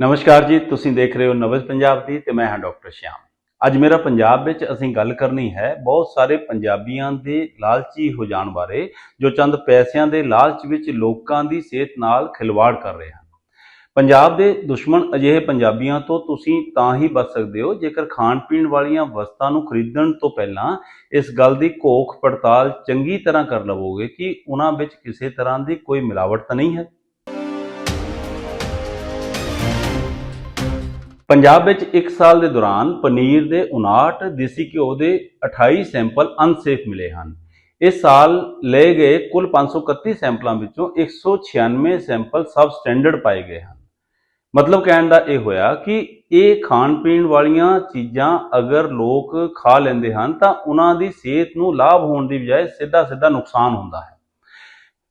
ਨਮਸਕਾਰ ਜੀ, ਤੁਸੀਂ ਦੇਖ ਰਹੇ ਹੋ ਨਵਜ ਪੰਜਾਬ ਦੀ ਤੇ ਮੈਂ ਹਾਂ ਡਾਕਟਰ ਸ਼ਿਆਮ। ਅੱਜ ਮੇਰਾ ਪੰਜਾਬ ਵਿੱਚ ਅਸੀਂ ਗੱਲ ਕਰਨੀ ਹੈ ਬਹੁਤ ਸਾਰੇ ਪੰਜਾਬੀਆਂ ਦੇ ਲਾਲਚੀ ਹੋ ਜਾਣ ਬਾਰੇ, ਜੋ ਚੰਦ ਪੈਸਿਆਂ ਦੇ ਲਾਲਚ ਵਿੱਚ ਲੋਕਾਂ ਦੀ ਸਿਹਤ ਨਾਲ ਖਿਲਵਾੜ ਕਰ ਰਹੇ ਹਨ। ਪੰਜਾਬ ਦੇ ਦੁਸ਼ਮਣ ਅਜਿਹੇ ਪੰਜਾਬੀਆਂ ਤੋਂ ਤੁਸੀਂ ਤਾਂ ਹੀ ਬਚ ਸਕਦੇ ਹੋ, ਜੇਕਰ ਖਾਣ ਪੀਣ ਵਾਲੀਆਂ ਵਸਤਾਂ ਨੂੰ ਖਰੀਦਣ ਤੋਂ ਪਹਿਲਾਂ ਇਸ ਗੱਲ ਦੀ ਘੋਖ ਪੜਤਾਲ ਚੰਗੀ ਤਰ੍ਹਾਂ ਕਰ ਲਵੋਗੇ ਕਿ ਉਹਨਾਂ ਵਿੱਚ ਕਿਸੇ ਤਰ੍ਹਾਂ ਦੀ ਕੋਈ ਮਿਲਾਵਟ ਤਾਂ ਨਹੀਂ ਹੈ। ਪੰਜਾਬ ਵਿੱਚ 1 ਸਾਲ ਦੇ ਦੌਰਾਨ ਪਨੀਰ ਦੇ 59 ਦੇਸੀ ਘਿਓ ਦੇ 28 ਸੈਂਪਲ ਅਨਸੇਫ ਮਿਲੇ ਹਨ। ਇਸ ਸਾਲ ਲਏ ਗਏ ਕੁੱਲ 531 ਸੈਂਪਲਾਂ ਵਿੱਚੋਂ 196 ਸੈਂਪਲ ਸਬ ਸਟੈਂਡਰਡ ਪਾਏ ਗਏ ਹਨ। ਮਤਲਬ ਕਹਿਣ ਦਾ ਇਹ ਹੋਇਆ ਕਿ ਇਹ ਖਾਣ ਪੀਣ ਵਾਲੀਆਂ ਚੀਜ਼ਾਂ ਅਗਰ ਲੋਕ ਖਾ ਲੈਂਦੇ ਹਨ ਤਾਂ ਉਹਨਾਂ ਦੀ ਸਿਹਤ ਨੂੰ ਲਾਭ ਹੋਣ ਦੀ ਬਜਾਏ ਸਿੱਧਾ ਸਿੱਧਾ ਨੁਕਸਾਨ ਹੁੰਦਾ ਹੈ।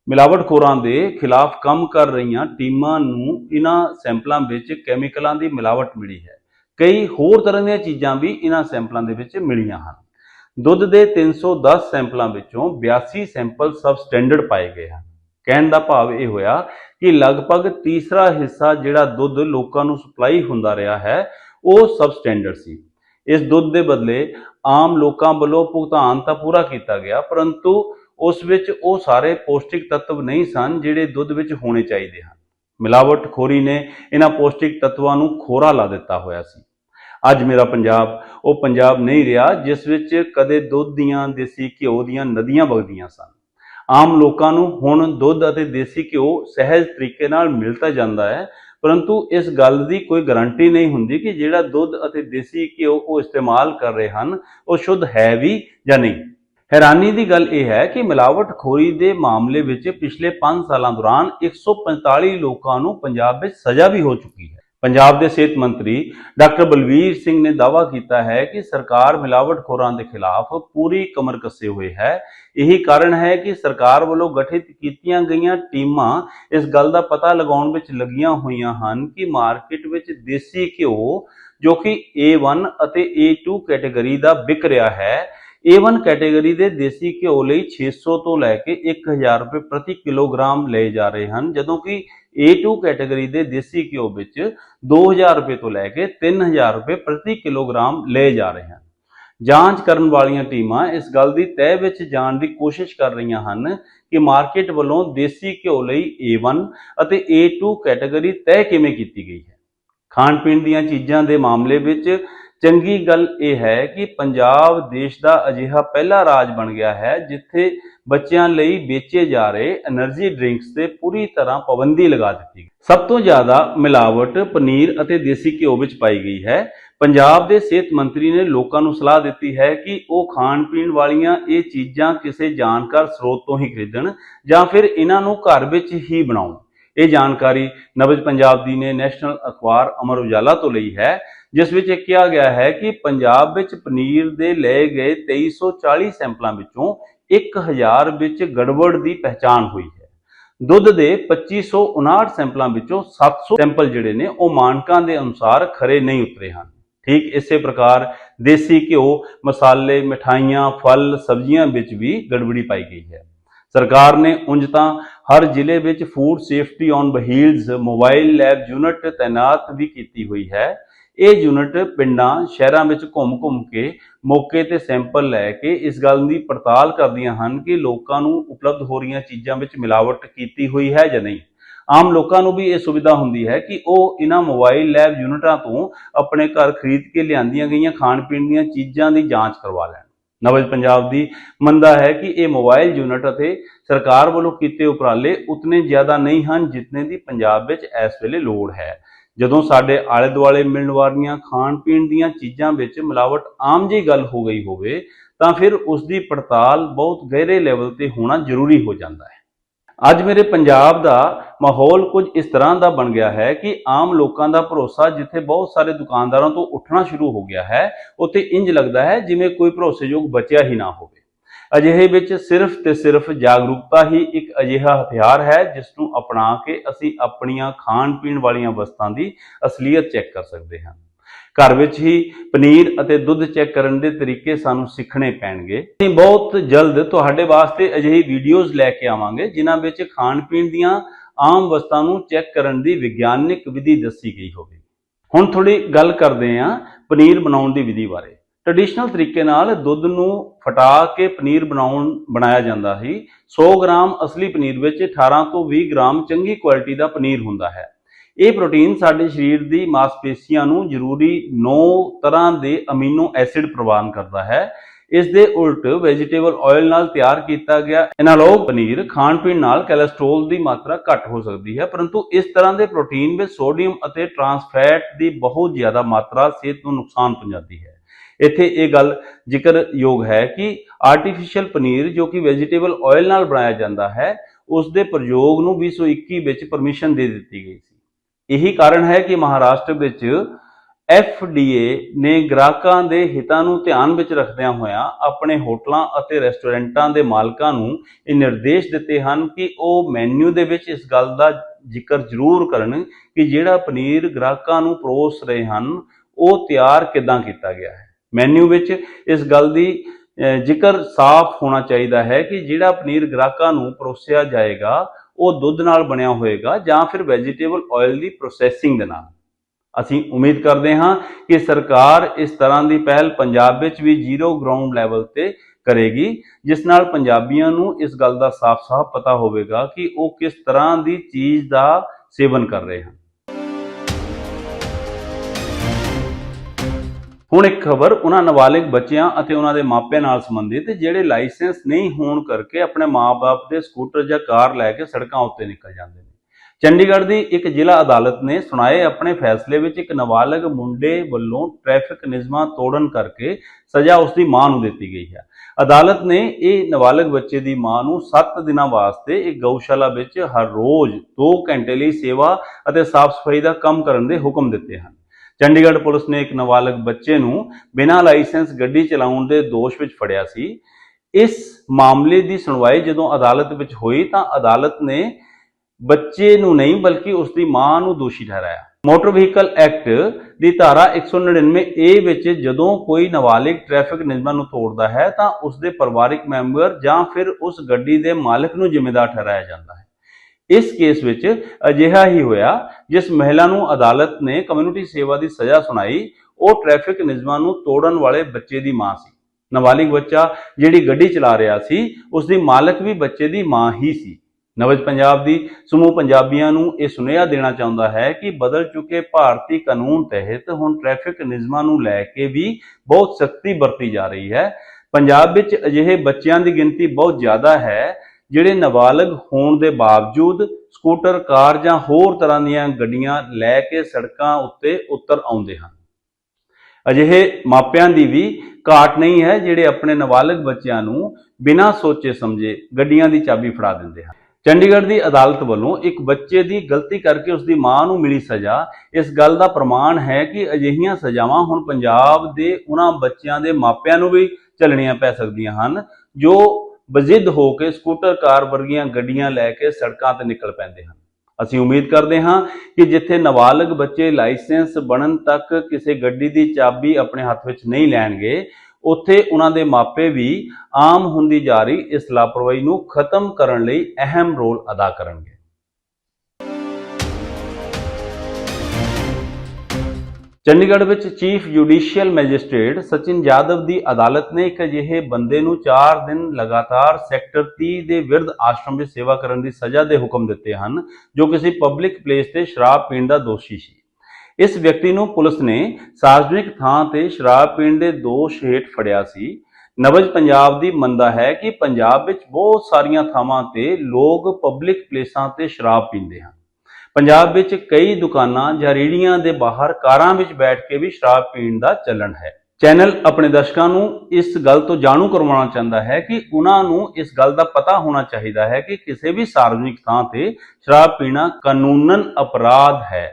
ਮਿਲਾਵਟਖੋਰਾਂ ਦੇ ਖਿਲਾਫ ਕੰਮ ਕਰ ਰਹੀਆਂ ਟੀਮਾਂ ਨੂੰ ਇਹਨਾਂ ਸੈਂਪਲਾਂ ਵਿੱਚ ਕੈਮੀਕਲਾਂ ਦੀ ਮਿਲਾਵਟ ਮਿਲੀ ਹੈ। ਕਈ ਹੋਰ ਤਰ੍ਹਾਂ ਦੀਆਂ ਚੀਜ਼ਾਂ ਵੀ ਇਹਨਾਂ ਸੈਂਪਲਾਂ ਦੇ ਵਿੱਚ ਮਿਲੀਆਂ ਹਨ। ਦੁੱਧ ਦੇ 310 ਸੈਂਪਲਾਂ ਵਿੱਚੋਂ 82 ਸੈਂਪਲ ਸਬ ਸਟੈਂਡਰਡ ਪਾਏ ਗਏ ਹਨ। ਕਹਿਣ ਦਾ ਭਾਵ ਇਹ ਹੋਇਆ ਕਿ ਲਗਭਗ ਤੀਸਰਾ ਹਿੱਸਾ ਜਿਹੜਾ ਦੁੱਧ ਲੋਕਾਂ ਨੂੰ ਸਪਲਾਈ ਹੁੰਦਾ ਰਿਹਾ ਹੈ, ਉਹ ਸਬ ਸਟੈਂਡਰਡ ਸੀ। ਇਸ ਦੁੱਧ ਦੇ ਬਦਲੇ ਆਮ ਲੋਕਾਂ ਵੱਲੋਂ ਭੁਗਤਾਨ ਤਾਂ ਪੂਰਾ ਕੀਤਾ ਗਿਆ, ਪਰੰਤੂ ਉਸ ਵਿੱਚ ਉਹ ਸਾਰੇ ਪੌਸ਼ਟਿਕ ਤੱਤਵ ਨਹੀਂ ਸਨ ਜਿਹੜੇ ਦੁੱਧ ਵਿੱਚ ਹੋਣੇ ਚਾਹੀਦੇ ਹਨ। ਮਿਲਾਵਟ ਖੋਰੀ ਨੇ ਇਹਨਾਂ ਪੌਸ਼ਟਿਕ ਤੱਤਵਾਂ ਨੂੰ ਖੋਰਾ ਲਾ ਦਿੱਤਾ ਹੋਇਆ ਸੀ। ਅੱਜ ਮੇਰਾ ਪੰਜਾਬ, ਉਹ ਪੰਜਾਬ ਨਹੀਂ ਰਿਹਾ ਜਿਸ ਵਿੱਚ ਕਦੇ ਦੁੱਧ ਦੀਆਂ ਦੇਸੀ ਘਿਓ ਦੀਆਂ ਨਦੀਆਂ ਵਗਦੀਆਂ ਸਨ। ਆਮ ਲੋਕਾਂ ਨੂੰ ਹੁਣ ਦੁੱਧ ਅਤੇ ਦੇਸੀ ਘਿਓ ਸਹਿਜ ਤਰੀਕੇ ਨਾਲ ਮਿਲ ਜਾਂਦਾ ਹੈ, ਪਰੰਤੂ ਇਸ ਗੱਲ ਦੀ ਕੋਈ ਗਾਰੰਟੀ ਨਹੀਂ ਹੁੰਦੀ ਕਿ ਜਿਹੜਾ ਦੁੱਧ ਅਤੇ ਦੇਸੀ ਘਿਓ ਉਹ ਇਸਤੇਮਾਲ ਕਰ ਰਹੇ ਹਨ, ਉਹ ਸ਼ੁੱਧ ਹੈ ਵੀ ਜਾਂ ਨਹੀਂ। ਹੈਰਾਨੀ ਦੀ ਗੱਲ ਇਹ ਹੈ ਕਿ ਮਿਲਾਵਟਖੋਰੀ ਦੇ ਮਾਮਲੇ ਵਿੱਚ ਪਿਛਲੇ 5 ਸਾਲਾਂ ਦੌਰਾਨ 145 ਲੋਕਾਂ ਨੂੰ ਪੰਜਾਬ ਵਿੱਚ ਸਜ਼ਾ ਵੀ ਹੋ ਚੁੱਕੀ ਹੈ। ਪੰਜਾਬ ਦੇ ਸਿਹਤ ਮੰਤਰੀ ਡਾਕਟਰ ਬਲਵੀਰ ਸਿੰਘ ਨੇ ਦਾਅਵਾ ਕੀਤਾ ਹੈ ਕਿ ਸਰਕਾਰ ਮਿਲਾਵਟਖੋਰਾਂ ਦੇ ਖਿਲਾਫ ਪੂਰੀ ਕਮਰ ਕੱਸੇ ਹੋਏ ਹੈ। ਇਹੀ ਕਾਰਨ ਹੈ ਕਿ ਸਰਕਾਰ ਵੱਲੋਂ ਗਠਿਤ ਕੀਤੀਆਂ ਗਈਆਂ ਟੀਮਾਂ ਇਸ ਗੱਲ ਦਾ ਪਤਾ ਲਗਾਉਣ ਵਿੱਚ ਲੱਗੀਆਂ ਹੋਈਆਂ ਹਨ ਕਿ ਮਾਰਕੀਟ ਵਿੱਚ ਦੇਸੀ ਘਿਓ ਜੋ ਕਿ A1 ਅਤੇ A2 ਕੈਟਾਗਰੀ ਦਾ ਵਿਕ ਰਿਹਾ ਹੈ A1 ਕੈਟਾਗਰੀ ਦੇ ਦੇਸੀ ਘਿਓ ਲਈ 600 ਤੋਂ ਲੈ ਕੇ 1000 ਰੁਪਏ ਪ੍ਰਤੀ ਕਿਲੋਗ੍ਰਾਮ ਲਏ ਜਾ ਰਹੇ ਹਨ, ਜਦੋਂ ਕਿ A2 ਕੈਟਾਗਰੀ ਦੇ ਦੇਸੀ ਘਿਓ ਵਿੱਚ 2000 ਰੁਪਏ ਤੋਂ ਲੈ ਕੇ 3000 ਰੁਪਏ ਪ੍ਰਤੀ ਕਿਲੋਗ੍ਰਾਮ ਲਏ ਜਾ ਰਹੇ ਹਨ। ਜਾਂਚ ਕਰਨ ਵਾਲੀਆਂ ਟੀਮਾਂ ਇਸ ਗੱਲ ਦੀ ਤੈਅ ਵਿੱਚ ਜਾਣ ਦੀ ਕੋਸ਼ਿਸ਼ ਕਰ ਰਹੀਆਂ ਹਨ ਕਿ ਮਾਰਕੀਟ ਵੱਲੋਂ ਦੇਸੀ ਘਿਓ ਲਈ A1 ਅਤੇ A2 ਕੈਟਾਗਰੀ ਤੈਅ ਕਿਵੇਂ ਕੀਤੀ ਗਈ ਹੈ। ਖਾਣ ਪੀਣ ਦੀਆਂ ਚੀਜ਼ਾਂ ਦੇ ਮਾਮਲੇ ਵਿੱਚ ਚੰਗੀ ਗੱਲ ਇਹ ਹੈ ਕਿ ਪੰਜਾਬ ਦੇਸ਼ ਦਾ ਅਜਿਹਾ ਪਹਿਲਾ ਰਾਜ ਬਣ ਗਿਆ ਹੈ ਜਿੱਥੇ ਬੱਚਿਆਂ ਲਈ ਵੇਚੇ ਜਾ ਰਹੇ એનર્ਜੀ ਡਰਿੰਕਸ ਤੇ ਪੂਰੀ ਤਰ੍ਹਾਂ ਪਾਬੰਦੀ ਲਗਾ ਦਿੱਤੀ ਗਈ। ਸਭ ਤੋਂ ਜ਼ਿਆਦਾ ਮਿਲਾਵਟ ਪਨੀਰ ਅਤੇ ਦੇਸੀ ਘਿਓ ਵਿੱਚ ਪਾਈ ਗਈ ਹੈ। ਪੰਜਾਬ ਦੇ ਸਿਹਤ ਮੰਤਰੀ ਨੇ ਲੋਕਾਂ ਨੂੰ ਸਲਾਹ ਦਿੱਤੀ ਹੈ ਕਿ ਉਹ ਖਾਣ ਪੀਣ ਵਾਲੀਆਂ ਇਹ ਚੀਜ਼ਾਂ ਕਿਸੇ ਜਾਣਕਾਰ ਸਰੋਤ ਤੋਂ ਹੀ ਖਰੀਦਣ ਜਾਂ ਫਿਰ ਇਹਨਾਂ ਨੂੰ ਘਰ ਵਿੱਚ ਹੀ ਬਣਾਉਣ। ਇਹ ਜਾਣਕਾਰੀ ਨਵਜ ਪੰਜਾਬ ਦੀ ਨੇ ਨੈਸ਼ਨਲ ਅਖਬਾਰ ਅਮਰ ਉਜਾਲਾ ਤੋਂ ਲਈ ਹੈ, ਜਿਸ ਵਿੱਚ ਇਹ ਕਿਹਾ ਗਿਆ ਹੈ ਕਿ ਪੰਜਾਬ ਵਿੱਚ ਪਨੀਰ ਦੇ ਲਏ ਗਏ 2340 ਸੈਂਪਲਾਂ ਵਿੱਚੋਂ 1000 ਵਿੱਚ ਗੜਬੜ ਦੀ ਪਹਿਚਾਣ ਹੋਈ ਹੈ। ਦੁੱਧ ਦੇ 2559 ਸੈਂਪਲਾਂ ਵਿੱਚੋਂ 700 ਸੈਂਪਲ ਜਿਹੜੇ ਨੇ ਉਹ ਮਾਨਕਾਂ ਦੇ ਅਨੁਸਾਰ ਖਰੇ ਨਹੀਂ ਉਤਰੇ ਹਨ। ਠੀਕ ਇਸੇ ਪ੍ਰਕਾਰ ਦੇਸੀ ਘਿਓ, ਮਸਾਲੇ, ਮਠਾਈਆਂ, ਫਲ, ਸਬਜ਼ੀਆਂ ਵਿੱਚ ਵੀ ਗੜਬੜੀ ਪਾਈ ਗਈ ਹੈ। ਸਰਕਾਰ ਨੇ ਉਂਝ ਤਾਂ ਹਰ ਜ਼ਿਲ੍ਹੇ ਵਿੱਚ food safety on wheels mobile lab unit ਤਾਇਨਾਤ ਵੀ ਕੀਤੀ ਹੋਈ ਹੈ। ਇਹ ਯੂਨਿਟ ਪਿੰਡਾਂ, ਸ਼ਹਿਰਾਂ ਵਿੱਚ ਘੁੰਮ-ਘੁੰਮ ਕੇ ਮੌਕੇ ਤੇ ਸੈਂਪਲ ਲੈ ਕੇ ਇਸ ਗੱਲ ਦੀ ਪੜਤਾਲ ਕਰਦੀਆਂ ਹਨ ਕਿ ਲੋਕਾਂ ਨੂੰ ਉਪਲਬਧ ਹੋ ਰਹੀਆਂ ਚੀਜ਼ਾਂ ਵਿੱਚ ਮਿਲਾਵਟ ਕੀਤੀ ਹੋਈ ਹੈ ਜਾਂ ਨਹੀਂ। ਆਮ ਲੋਕਾਂ ਨੂੰ ਵੀ ਇਹ ਸੁਵਿਧਾ ਹੁੰਦੀ ਹੈ ਕਿ ਉਹ ਇਹਨਾਂ ਮੋਬਾਈਲ ਲੈਬ ਯੂਨਿਟਾਂ ਤੋਂ ਆਪਣੇ ਘਰ ਖਰੀਦ ਕੇ ਲਿਆਂਦੀਆਂ ਗਈਆਂ ਖਾਣ ਪੀਣ ਦੀਆਂ ਚੀਜ਼ਾਂ ਦੀ ਜਾਂਚ ਕਰਵਾ ਲੈਣ। ਨਵਜ ਪੰਜਾਬ ਦੀ ਮੰਦਾ ਹੈ ਕਿ ਇਹ ਮੋਬਾਈਲ ਯੂਨਿਟ ਅਤੇ ਸਰਕਾਰ ਵੱਲੋਂ ਕੀਤੇ ਉਪਰਾਲੇ ਉਤਨੇ ਜ਼ਿਆਦਾ ਨਹੀਂ ਹਨ ਜਿਤਨੇ ਦੀ ਪੰਜਾਬ ਵਿੱਚ ਇਸ ਵੇਲੇ ਲੋੜ ਹੈ। ਜਦੋਂ ਸਾਡੇ ਆਲੇ ਦੁਆਲੇ ਮਿਲਣ ਵਾਲੀਆਂ ਖਾਣ ਪੀਣ ਦੀਆਂ ਚੀਜ਼ਾਂ ਵਿੱਚ ਮਿਲਾਵਟ ਆਮ ਜਿਹੀ ਗੱਲ ਹੋ ਗਈ ਹੋਵੇ, ਤਾਂ ਫਿਰ ਉਸ ਦੀ ਪੜਤਾਲ ਬਹੁਤ ਗਹਿਰੇ ਲੈਵਲ ਤੇ ਹੋਣਾ ਜ਼ਰੂਰੀ ਹੋ ਜਾਂਦਾ ਹੈ। ਅੱਜ ਮੇਰੇ ਪੰਜਾਬ ਦਾ ਮਾਹੌਲ ਕੁਝ ਇਸ ਤਰ੍ਹਾਂ ਦਾ ਬਣ ਗਿਆ ਹੈ ਕਿ ਆਮ ਲੋਕਾਂ ਦਾ ਭਰੋਸਾ ਜਿੱਥੇ ਬਹੁਤ ਸਾਰੇ ਦੁਕਾਨਦਾਰਾਂ ਤੋਂ ਉੱਠਣਾ ਸ਼ੁਰੂ ਹੋ ਗਿਆ ਹੈ, ਉੱਥੇ ਇੰਜ ਲੱਗਦਾ ਹੈ ਜਿਵੇਂ ਕੋਈ ਭਰੋਸੇਯੋਗ ਬਚਿਆ ਹੀ ਨਾ ਹੋਵੇ। ਅਜਿਹੇ ਵਿੱਚ ਸਿਰਫ ਤੇ ਸਿਰਫ ਜਾਗਰੂਕਤਾ ਹੀ ਇੱਕ ਅਜਿਹਾ ਹਥਿਆਰ ਹੈ ਜਿਸ ਨੂੰ ਅਪਣਾ ਕੇ ਅਸੀਂ ਆਪਣੀਆਂ ਖਾਣ ਪੀਣ ਵਾਲੀਆਂ ਵਸਤਾਂ ਦੀ ਅਸਲੀਅਤ ਚੈੱਕ ਕਰ ਸਕਦੇ ਹਾਂ। ਘਰ ਵਿੱਚ ਹੀ ਪਨੀਰ ਅਤੇ ਦੁੱਧ ਚੈੱਕ ਕਰਨ ਦੇ ਤਰੀਕੇ ਸਾਨੂੰ ਸਿੱਖਣੇ ਪੈਣਗੇ। ਅਸੀਂ ਬਹੁਤ ਜਲਦ ਤੁਹਾਡੇ ਵਾਸਤੇ ਅਜਿਹੀ ਵੀਡੀਓਜ਼ ਲੈ ਕੇ ਆਵਾਂਗੇ, ਜਿਨ੍ਹਾਂ ਵਿੱਚ ਖਾਣ ਪੀਣ ਦੀਆਂ ਆਮ ਵਸਤਾਂ ਨੂੰ ਚੈੱਕ ਕਰਨ ਦੀ ਵਿਗਿਆਨਿਕ ਵਿਧੀ ਦੱਸੀ ਗਈ ਹੋਵੇਗੀ ਹੁਣ ਥੋੜੀ ਗੱਲ ਕਰਦੇ ਹਾਂ ਪਨੀਰ ਬਣਾਉਣ ਦੀ ਵਿਧੀ ਬਾਰੇ। ਟ੍ਰੈਡੀਸ਼ਨਲ ਤਰੀਕੇ ਨਾਲ ਦੁੱਧ ਨੂੰ ਫਟਾ ਕੇ ਪਨੀਰ ਬਣਾਉਣ, ਬਣਾਇਆ ਜਾਂਦਾ ਸੀ। 100 ਗ੍ਰਾਮ ਅਸਲੀ ਪਨੀਰ ਵਿੱਚ 18 ਤੋਂ 20 ਗ੍ਰਾਮ ਚੰਗੀ ਕੁਆਲਿਟੀ ਦਾ ਪਨੀਰ ਹੁੰਦਾ ਹੈ। ਇਹ ਪ੍ਰੋਟੀਨ ਸਾਡੇ ਸਰੀਰ ਦੀ ਮਾਸਪੇਸ਼ੀਆਂ ਨੂੰ ਜ਼ਰੂਰੀ 9 ਤਰ੍ਹਾਂ ਦੇ ਅਮੀਨੋ ਐਸਿਡ ਪ੍ਰਦਾਨ ਕਰਦਾ ਹੈ। ਇਸ ਦੇ ਉਲਟ ਵੈਜੀਟੇਬਲ ਆਇਲ ਨਾਲ ਤਿਆਰ ਕੀਤਾ ਗਿਆ ਐਨਾਲੋਗ ਪਨੀਰ ਖਾਣ ਪੀਣ ਨਾਲ ਕੋਲੇਸਟ੍ਰੋਲ ਦੀ ਮਾਤਰਾ ਘੱਟ ਹੋ ਸਕਦੀ ਹੈ, ਪਰੰਤੂ ਇਸ ਤਰ੍ਹਾਂ ਦੇ ਪ੍ਰੋਟੀਨ ਵਿੱਚ ਸੋਡੀਅਮ ਅਤੇ ਟਰਾਂਸ ਫੈਟ ਦੀ ਬਹੁਤ ਜ਼ਿਆਦਾ ਮਾਤਰਾ ਸਿਹਤ ਨੂੰ ਨੁਕਸਾਨ ਪਹੁੰਚਾਉਂਦੀ ਹੈ। ਇੱਥੇ ਇਹ ਗੱਲ ਜ਼ਿਕਰਯੋਗ ਹੈ ਕਿ ਆਰਟੀਫੀਸ਼ੀਅਲ ਪਨੀਰ ਜੋ ਕਿ ਵੈਜੀਟੇਬਲ ਆਇਲ ਨਾਲ ਬਣਾਇਆ ਜਾਂਦਾ ਹੈ, ਉਸ ਦੇ ਪ੍ਰਯੋਗ ਨੂੰ 2021 ਵਿੱਚ ਪਰਮਿਸ਼ਨ ਦੇ ਦਿੱਤੀ ਗਈ ਸੀ। ਇਹੀ ਕਾਰਨ ਹੈ ਕਿ ਮਹਾਰਾਸ਼ਟਰ ਵਿੱਚ FDA ਨੇ ਗ੍ਰਾਹਕਾਂ ਦੇ ਹਿੱਤਾਂ ਨੂੰ ਧਿਆਨ ਵਿੱਚ ਰੱਖਦਿਆਂ ਹੋਇਆਂ ਆਪਣੇ ਹੋਟਲਾਂ ਅਤੇ ਰੈਸਟੋਰੈਂਟਾਂ ਦੇ ਮਾਲਕਾਂ ਨੂੰ ਇਹ ਨਿਰਦੇਸ਼ ਦਿੱਤੇ ਹਨ ਕਿ ਉਹ ਮੈਨੂ ਦੇ ਵਿੱਚ ਇਸ ਗੱਲ ਦਾ ਜ਼ਿਕਰ ਜ਼ਰੂਰ ਕਰਨ ਕਿ ਜਿਹੜਾ ਪਨੀਰ ਗ੍ਰਾਹਕਾਂ ਨੂੰ ਪਰੋਸ ਰਹੇ ਹਨ, ਉਹ ਤਿਆਰ ਕਿੱਦਾਂ ਕੀਤਾ ਗਿਆ ਹੈ। ਮੈਨੂ ਵਿੱਚ ਇਸ ਗੱਲ ਦੀ ਜ਼ਿਕਰ ਸਾਫ਼ ਹੋਣਾ ਚਾਹੀਦਾ ਹੈ ਕਿ ਜਿਹੜਾ ਪਨੀਰ ਗ੍ਰਾਹਕਾਂ ਨੂੰ ਪਰੋਸਿਆ ਜਾਏਗਾ ਉਹ ਦੁੱਧ ਨਾਲ ਬਣਿਆ ਹੋਏਗਾ ਜਾਂ ਫਿਰ ਵੈਜੀਟੇਬਲ ਆਇਲ ਦੀ ਪ੍ਰੋਸੈਸਿੰਗ ਦੇ ਨਾਲ। ਅਸੀਂ ਉਮੀਦ ਕਰਦੇ ਹਾਂ ਕਿ ਸਰਕਾਰ ਇਸ ਤਰ੍ਹਾਂ ਦੀ ਪਹਿਲ ਪੰਜਾਬ ਵਿੱਚ ਵੀ ਜ਼ੀਰੋ ਗਰਾਊਂਡ ਲੈਵਲ ਤੇ ਕਰੇਗੀ, ਜਿਸ ਨਾਲ ਪੰਜਾਬੀਆਂ ਨੂੰ ਇਸ ਗੱਲ ਦਾ ਸਾਫ਼-ਸਾਫ਼ ਪਤਾ ਹੋਵੇਗਾ ਕਿ ਉਹ ਕਿਸ ਤਰ੍ਹਾਂ ਦੀ ਚੀਜ਼ ਦਾ ਸੇਵਨ ਕਰ ਰਹੇ ਹਨ। ਹੁਣ ਇੱਕ ਖਬਰ, ਉਹਨਾਂ ਨਾਬਾਲਿਗ ਬੱਚਿਆਂ ਅਤੇ ਉਹਨਾਂ ਦੇ ਮਾਪਿਆਂ ਨਾਲ ਸੰਬੰਧਿਤ, ਜਿਹੜੇ ਲਾਇਸੈਂਸ ਨਹੀਂ ਹੋਣ ਕਰਕੇ ਆਪਣੇ ਮਾਪੇ ਦੇ ਸਕੂਟਰ ਜਾਂ ਕਾਰ ਲੈ ਕੇ ਸੜਕਾਂ ਉੱਤੇ ਨਿਕਲ ਜਾਂਦੇ ਨੇ। ਚੰਡੀਗੜ੍ਹ ਦੀ ਇੱਕ ਜ਼ਿਲ੍ਹਾ ਅਦਾਲਤ ਨੇ ਸੁਣਾਏ ਆਪਣੇ ਫੈਸਲੇ ਵਿੱਚ ਇੱਕ ਨਾਬਾਲਗ ਮੁੰਡੇ ਵੱਲੋਂ ਟ੍ਰੈਫਿਕ ਨਿਯਮਾਂ ਤੋੜਨ ਕਰਕੇ ਸਜ਼ਾ ਉਸ ਦੀ ਮਾਂ ਨੂੰ ਦਿੱਤੀ ਗਈ ਹੈ। ਅਦਾਲਤ ਨੇ ਇਹ ਨਾਬਾਲਗ ਬੱਚੇ ਦੀ ਮਾਂ ਨੂੰ 7 ਦਿਨਾਂ ਵਾਸਤੇ ਇੱਕ ਗਊਸ਼ਾਲਾ ਵਿੱਚ ਹਰ ਰੋਜ਼ 2 ਘੰਟੇ ਲਈ ਸੇਵਾ ਅਤੇ ਸਾਫ਼ ਸਫ਼ਾਈ ਦਾ ਕੰਮ ਕਰਨ ਦੇ ਹੁਕਮ ਦਿੱਤੇ ਹਨ। ਚੰਡੀਗੜ੍ਹ ਪੁਲਿਸ ਨੇ ਇੱਕ ਨਾਬਾਲਗ ਬੱਚੇ ਨੂੰ ਬਿਨਾਂ ਲਾਇਸੈਂਸ ਗੱਡੀ ਚਲਾਉਣ ਦੇ ਦੋਸ਼ ਵਿੱਚ ਫੜਿਆ ਸੀ। ਇਸ ਮਾਮਲੇ ਦੀ ਸੁਣਵਾਈ ਜਦੋਂ ਅਦਾਲਤ ਵਿੱਚ ਹੋਈ ਤਾਂ ਅਦਾਲਤ ਨੇ ਬੱਚੇ ਨੂੰ ਨਹੀਂ ਬਲਕਿ ਉਸ ਦੀ ਮਾਂ ਨੂੰ ਦੋਸ਼ੀ ਠਹਿਰਾਇਆ। ਮੋਟਰ ਵਹੀਕਲ ਐਕਟ ਦੀ ਧਾਰਾ 199 ਏ ਵਿੱਚ ਜਦੋਂ ਕੋਈ ਨਾਬਾਲਿਗ ਟ੍ਰੈਫਿਕ ਨਿਯਮਾਂ ਨੂੰ ਤੋੜਦਾ ਹੈ ਤਾਂ ਉਸ ਦੇ ਪਰਿਵਾਰਕ ਮੈਂਬਰ ਜਾਂ ਫਿਰ ਉਸ ਗੱਡੀ ਦੇ ਮਾਲਕ ਨੂੰ ਜ਼ਿੰਮੇਦਾਰ ਠਹਿਰਾਇਆ ਜਾਂਦਾ ਹੈ। ਇਸ ਕੇਸ ਵਿੱਚ ਅਜਿਹਾ ਹੀ ਹੋਇਆ, ਜਿਸ ਮਹਿਲਾ ਨੂੰ ਅਦਾਲਤ ਨੇ ਕਮਿਊਨਿਟੀ ਸੇਵਾ ਦੀ ਸਜ਼ਾ ਸੁਣਾਈ, ਉਹ ਟ੍ਰੈਫਿਕ ਨਿਯਮਾਂ ਨੂੰ ਤੋੜਨ ਵਾਲੇ ਬੱਚੇ ਦੀ ਮਾਂ ਸੀ। ਨਾਬਾਲਿਗ ਬੱਚਾ ਜਿਹੜੀ ਗੱਡੀ ਚਲਾ ਰਿਹਾ ਸੀ ਉਸ ਦੀ ਮਾਲਕ ਵੀ ਬੱਚੇ ਦੀ ਮਾਂ ਹੀ ਸੀ। ਨਵਜ ਪੰਜਾਬ ਦੀ ਸਮੂਹ ਪੰਜਾਬੀਆਂ ਨੂੰ ਇਹ ਸੁਨੇਹਾ ਦੇਣਾ ਚਾਹੁੰਦਾ ਹੈ ਕਿ ਬਦਲ ਚੁੱਕੇ ਭਾਰਤੀ ਕਾਨੂੰਨ ਤਹਿਤ ਹੁਣ ਟ੍ਰੈਫਿਕ ਨਿਯਮਾਂ ਨੂੰ ਲੈ ਕੇ ਵੀ ਬਹੁਤ ਸਖਤੀ ਵਰਤੀ ਜਾ ਰਹੀ ਹੈ। ਪੰਜਾਬ ਵਿੱਚ ਅਜਿਹੇ ਬੱਚਿਆਂ ਦੀ ਗਿਣਤੀ ਬਹੁਤ ਜ਼ਿਆਦਾ ਹੈ ਜਿਹੜੇ ਨਾਬਾਲਗ ਹੋਣ ਦੇ ਬਾਵਜੂਦ ਸਕੂਟਰ, ਕਾਰ ਜਾਂ ਹੋਰ ਤਰ੍ਹਾਂ ਦੀਆਂ ਗੱਡੀਆਂ ਲੈ ਕੇ ਸੜਕਾਂ ਉੱਤੇ ਉਤਰ ਆਉਂਦੇ ਹਨ। ਅਜਿਹੇ ਮਾਪਿਆਂ ਦੀ ਵੀ ਘਾਟ ਨਹੀਂ ਹੈ, ਜਿਹੜੇ ਆਪਣੇ ਨਾਬਾਲਗ ਬੱਚਿਆਂ ਨੂੰ ਬਿਨਾਂ ਸੋਚੇ ਸਮਝੇ ਗੱਡੀਆਂ ਦੀ ਚਾਬੀ ਫੜਾ ਦਿੰਦੇ ਹਨ। ਚੰਡੀਗੜ੍ਹ ਦੀ ਅਦਾਲਤ ਵੱਲੋਂ ਇੱਕ ਬੱਚੇ ਦੀ ਗਲਤੀ ਕਰਕੇ ਉਸ ਦੀ ਮਾਂ ਨੂੰ ਮਿਲੀ ਸਜ਼ਾ। ਇਸ ਗੱਲ ਦਾ ਪ੍ਰਮਾਣ ਹੈ ਕਿ ਅਜਿਹੀਆਂ ਸਜ਼ਾਵਾਂ ਹੁਣ ਪੰਜਾਬ ਦੇ ਉਹਨਾਂ ਬੱਚਿਆਂ ਦੇ ਮਾਪਿਆਂ ਨੂੰ ਵੀ ਝੱਲਣੀਆਂ ਪੈ ਸਕਦੀਆਂ ਹਨ, ਜੋ ਬਜ਼ਿੱਦ ਹੋ ਕੇ ਸਕੂਟਰ ਕਾਰ ਵਰਗੀਆਂ ਗੱਡੀਆਂ ਲੈ ਕੇ ਸੜਕਾਂ ਤੇ ਨਿਕਲ ਪੈਂਦੇ ਹਨ। ਅਸੀਂ ਉਮੀਦ ਕਰਦੇ ਹਾਂ ਕਿ ਜਿੱਥੇ ਨਾਬਾਲਗ ਬੱਚੇ ਲਾਇਸੈਂਸ ਬਣਨ ਤੱਕ ਕਿਸੇ ਗੱਡੀ ਦੀ ਚਾਬੀ ਆਪਣੇ ਹੱਥ ਵਿੱਚ ਨਹੀਂ ਲੈਣਗੇ, ਉੱਥੇ ਉਹਨਾਂ ਦੇ ਮਾਪੇ ਵੀ ਆਮ ਹੁੰਦੀ ਜਾ ਰਹੀ ਇਸ ਲਾਪਰਵਾਹੀ ਨੂੰ ਖਤਮ ਕਰਨ ਲਈ ਅਹਿਮ ਰੋਲ ਅਦਾ ਕਰਨਗੇ। ਚੰਡੀਗੜ੍ਹ ਵਿੱਚ chief judicial magistrate Sachin Jadhav ਦੀ ਅਦਾਲਤ ਨੇ ਇੱਕ ਅਜਿਹੇ ਬੰਦੇ ਨੂੰ 4 ਦਿਨ ਲਗਾਤਾਰ ਸੈਕਟਰ 30 ਦੇ ਵਿਰਧ ਆਸ਼ਰਮ ਵਿੱਚ ਸੇਵਾ ਕਰਨ ਦੀ ਸਜ਼ਾ ਦੇ ਹੁਕਮ ਦਿੱਤੇ ਹਨ, ਜੋ ਕਿਸੇ ਪਬਲਿਕ ਪਲੇਸ ਤੇ ਸ਼ਰਾਬ ਪੀਣ ਦਾ ਦੋਸ਼ੀ ਸੀ। ਇਸ ਵਿਅਕਤੀ ਨੂੰ ਪੁਲਿਸ ਨੇ ਸਾਰਵਜਨਿਕ ਥਾਂ ਤੇ ਸ਼ਰਾਬ ਪੀਣ ਦੇ ਦੋਸ਼ ਹੇਠ ਫੜਿਆ ਸੀ। ਨਵਜ ਪੰਜਾਬ ਦੀ ਮੰਦਾ ਹੈ ਕਿ ਪੰਜਾਬ ਵਿੱਚ ਬਹੁਤ ਸਾਰੀਆਂ ਥਾਵਾਂ ਤੇ ਲੋਕ ਪਬਲਿਕ ਪਲੇਸਾਂ ਤੇ ਸ਼ਰਾਬ ਪੀਂਦੇ ਹਨ। ਪੰਜਾਬ ਵਿੱਚ ਕਈ ਦੁਕਾਨਾਂ ਜਾਂ ਰੇਹੜੀਆਂ ਦੇ ਬਾਹਰ ਕਾਰਾਂ ਵਿੱਚ ਬੈਠ ਕੇ ਵੀ ਸ਼ਰਾਬ ਪੀਣ ਦਾ ਚੱਲਣ ਹੈ। ਚੈਨਲ ਆਪਣੇ ਦਰਸ਼ਕਾਂ ਨੂੰ ਇਸ ਗੱਲ ਤੋਂ ਜਾਣੂ ਕਰਵਾਉਣਾ ਚਾਹੁੰਦਾ ਹੈ ਕਿ ਉਹਨਾਂ ਨੂੰ ਇਸ ਗੱਲ ਦਾ ਪਤਾ ਹੋਣਾ ਚਾਹੀਦਾ ਹੈ ਕਿ ਕਿਸੇ ਵੀ ਸਾਰਵਜਨਿਕ ਥਾਂ ਤੇ ਸ਼ਰਾਬ ਪੀਣਾ ਕਾਨੂੰਨਨ ਅਪਰਾਧ ਹੈ।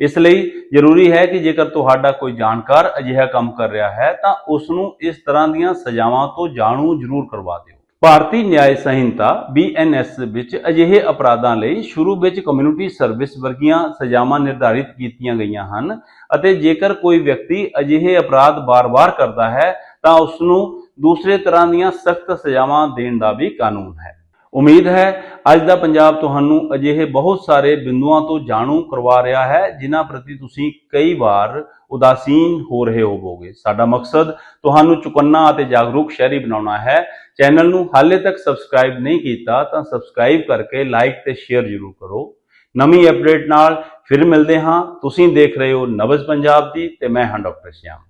ਇਸ ਲਈ ਜ਼ਰੂਰੀ ਹੈ ਕਿ ਜੇਕਰ ਤੁਹਾਡਾ ਕੋਈ ਜਾਣਕਾਰ ਅਜਿਹਾ ਕੰਮ ਕਰ ਰਿਹਾ ਹੈ ਤਾਂ ਉਸ ਨੂੰ ਇਸ ਤਰ੍ਹਾਂ ਦੀਆਂ ਸਜ਼ਾਵਾਂ ਤੋਂ ਜਾਣੂ ਜ਼ਰੂਰ ਕਰਵਾ ਦਿਓ। ਭਾਰਤੀ ਨਿਆਂ ਸੰਹਿਤਾ ਬੀਐਨਐਸ ਵਿੱਚ ਅਜਿਹੇ ਅਪਰਾਧਾਂ ਲਈ ਸ਼ੁਰੂ ਵਿੱਚ ਕਮਿਊਨਿਟੀ ਸਰਵਿਸ ਵਰਗੀਆਂ ਸਜ਼ਾਵਾਂ ਨਿਰਧਾਰਿਤ ਕੀਤੀਆਂ ਗਈਆਂ ਹਨ ਅਤੇ ਜੇਕਰ ਕੋਈ ਵਿਅਕਤੀ ਅਜਿਹੇ ਅਪਰਾਧ ਬਾਰ-ਬਾਰ ਕਰਦਾ ਹੈ, ਤਾਂ ਉਸ ਨੂੰ ਦੂਸਰੇ ਤਰ੍ਹਾਂ ਦੀਆਂ ਸਖਤ ਸਜ਼ਾਵਾਂ ਦੇਣ ਦਾ ਵੀ ਕਾਨੂੰਨ ਹੈ। ਉਮੀਦ ਹੈ, ਅੱਜ ਦਾ ਪੰਜਾਬ ਤੁਹਾਨੂੰ ਅਜਿਹੇ ਬਹੁਤ ਸਾਰੇ ਬਿੰਦੂਆਂ ਤੋਂ ਜਾਣੂ ਕਰਵਾ ਰਿਹਾ ਹੈ, ਜਿਨ੍ਹਾਂ ਪ੍ਰਤੀ ਤੁਸੀਂ ਕਈ ਵਾਰ ਉਦਾਸੀਨ ਹੋ ਰਹੇ ਹੋਵੋਗੇ। ਸਾਡਾ ਮਕਸਦ ਤੁਹਾਨੂੰ ਚੁਕੰਨਾ ਅਤੇ ਜਾਗਰੂਕ ਸ਼ਹਿਰੀ ਬਣਾਉਣਾ ਹੈ। ਚੈਨਲ ਨੂੰ ਹਾਲੇ ਤੱਕ ਸਬਸਕ੍ਰਾਈਬ ਨਹੀਂ ਕੀਤਾ ਤਾਂ ਸਬਸਕ੍ਰਾਈਬ ਕਰਕੇ ਲਾਈਕ ਤੇ ਸ਼ੇਅਰ ਜ਼ਰੂਰ ਕਰੋ। ਨਵੀਂ ਅਪਡੇਟ ਨਾਲ ਫਿਰ ਮਿਲਦੇ ਹਾਂ। ਤੁਸੀਂ ਦੇਖ ਰਹੇ ਹੋ ਨਵਜ਼ ਪੰਜਾਬ ਦੀ ਤੇ ਮੈਂ ਹਾਂ ਡਾਕਟਰ ਸ਼ਿਆਮ।